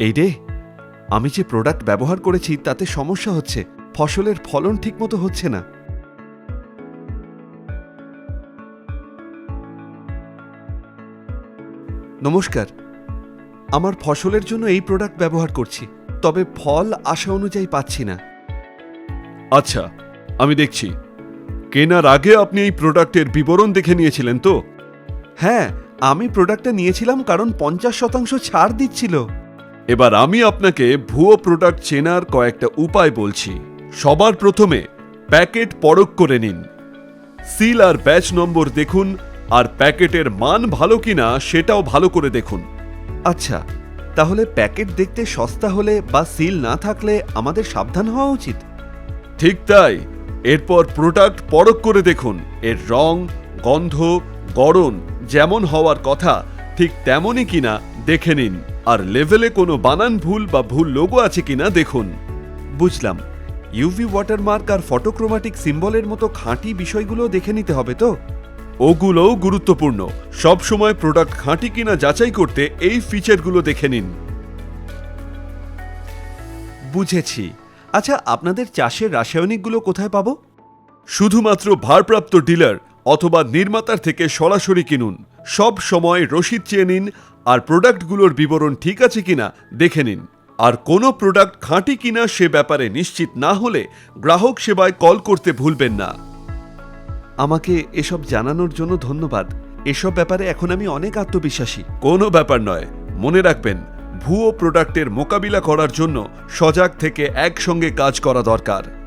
এই রে, আমি যে প্রোডাক্ট ব্যবহার করেছি তাতে সমস্যা হচ্ছে, ফসলের ফলন ঠিকমতো হচ্ছে না। নমস্কার, আমার ফসলের জন্য এই প্রোডাক্ট ব্যবহার করছি, তবে ফল আশা অনুযায়ী পাচ্ছি না। আচ্ছা আমি দেখছি, কেনার আগে আপনি এই প্রোডাক্টের বিবরণ দেখে নিয়েছিলেন তো? হ্যাঁ আমি প্রোডাক্টটা নিয়েছিলাম কারণ পঞ্চাশ শতাংশ ছাড় দিচ্ছিল। এবার আমি আপনাকে ভুয়ো প্রোডাক্ট চেনার কয়েকটা উপায় বলছি। সবার প্রথমে প্যাকেট পরখ করে নিন। সিল আর ব্যাচ নম্বর দেখুন, আর প্যাকেটের মান ভালো কিনা সেটাও ভালো করে দেখুন। আচ্ছা তাহলে প্যাকেট দেখতে সস্তা হলে বা সিল না থাকলে আমাদের সাবধান হওয়া উচিত? ঠিক তাই। এরপর প্রোডাক্ট পরখ করে দেখুন। এর রং, গন্ধ, গড়ন যেমন হওয়ার কথা, ঠিক তেমনই কিনা দেখে নিন। আর লেভেলে কোনো বানান ভুল বা ভুল লোগো আছে কিনা দেখুন। বুঝলাম। ইউভি ওয়াটারমার্ক আর ফটোক্রোমাটিক সিম্বলের মতো খাঁটি বিষয়গুলো দেখে নিতে হবে তো? ওগুলোও গুরুত্বপূর্ণ। সব সময় প্রোডাক্ট খাঁটি কিনা যাচাই করতে এই ফিচারগুলো দেখে নিন। বুঝেছি। আচ্ছা আপনাদের চাষের রাসায়নিকগুলো কোথায় পাবো? শুধুমাত্র ভারপ্রাপ্ত ডিলার অথবা নির্মাতার থেকে সরাসরি কিনুন। সব সময় রসিদ চেয়ে নিন আর প্রোডাক্টগুলোর বিবরণ ঠিক আছে কিনা দেখে নিন। আর কোনো প্রোডাক্ট খাঁটি কিনা সে ব্যাপারে নিশ্চিত না হলে গ্রাহক সেবায় কল করতে ভুলবেন না। আমাকে এসব জানানোর জন্য ধন্যবাদ। এসব ব্যাপারে এখন আমি অনেক আত্মবিশ্বাসী। কোনো ব্যাপার নয়। মনে রাখবেন, ভুয়ো প্রোডাক্টের মোকাবিলা করার জন্য সজাগ থেকে একসঙ্গে কাজ করা দরকার।